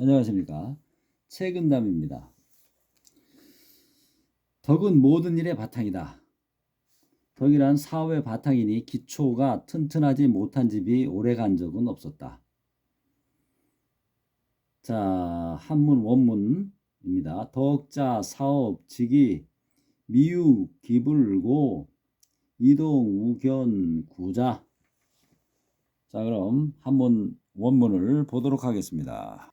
안녕하십니까. 최근담입니다. 덕은 모든 일의 바탕이다. 덕이란 사업의 바탕이니 기초가 튼튼하지 못한 집이 오래 간 적은 없었다. 자, 한문 원문입니다. 덕자, 사업, 직이, 미유, 기불고, 이동, 우견, 구자. 자, 그럼 한문 원문을 보도록 하겠습니다.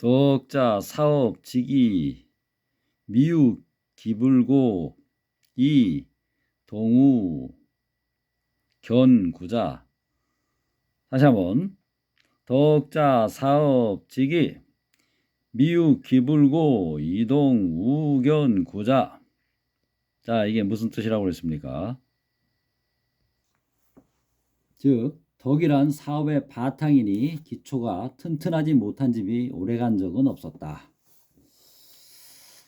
덕자, 사업, 직이, 미유, 기불고, 이, 동우, 견, 구자. 다시 한번. 덕자, 사업, 직이, 미유, 기불고, 이동, 우견, 구자. 자, 이게 무슨 뜻이라고 그랬습니까? 즉, 덕이란 사업의 바탕이니 기초가 튼튼하지 못한 집이 오래간 적은 없었다.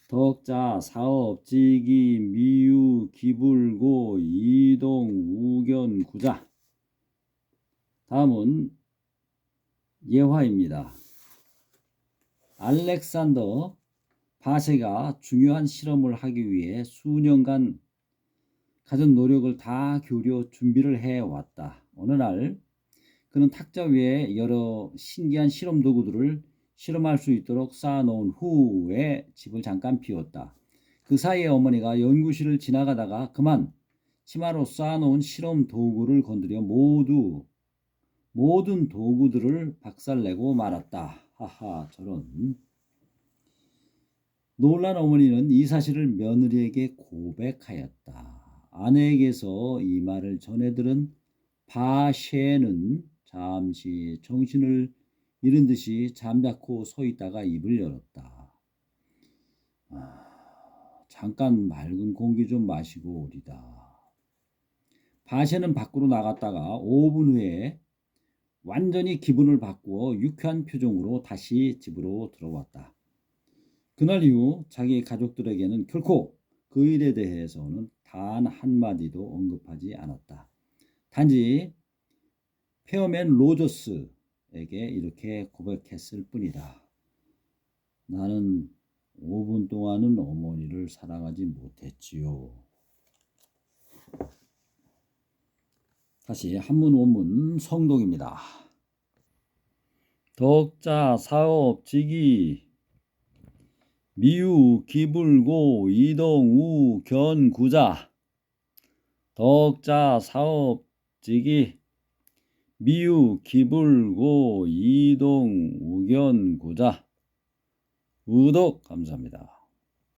덕자, 사업, 지기, 미유, 기불고, 이동, 우견, 구자. 다음은 예화입니다. 알렉산더 바세가 중요한 실험을 하기 위해 수년간 가진 노력을 다 교려 준비를 해 왔다. 어느 날 그는 탁자 위에 여러 신기한 실험 도구들을 실험할 수 있도록 쌓아놓은 후에 집을 잠깐 비웠다. 그 사이에 어머니가 연구실을 지나가다가 그만 치마로 쌓아놓은 실험 도구를 건드려 모두 모든 도구들을 박살내고 말았다. 하하 저런. 놀란 어머니는 이 사실을 며느리에게 고백하였다. 아내에게서 이 말을 전해 들은 바쉐는 잠시 정신을 잃은 듯이 잠자코 서 있다가 입을 열었다. 아, 잠깐 맑은 공기 좀 마시고 오리다. 바쉐는 밖으로 나갔다가 5분 후에 완전히 기분을 바꾸어 유쾌한 표정으로 다시 집으로 들어왔다. 그날 이후 자기 가족들에게는 결코 그 일에 대해서는 단 한마디도 언급하지 않았다. 단지 페어맨 로저스에게 이렇게 고백했을 뿐이다. 나는 5분 동안은 어머니를 사랑하지 못했지요. 다시 한문 원문 성동입니다. 덕자 사업 직이 미유 기불고 이동 우 견 구자. 덕자 사업 직이 미유 기불고 이동 우견 구자. 우독. 감사합니다.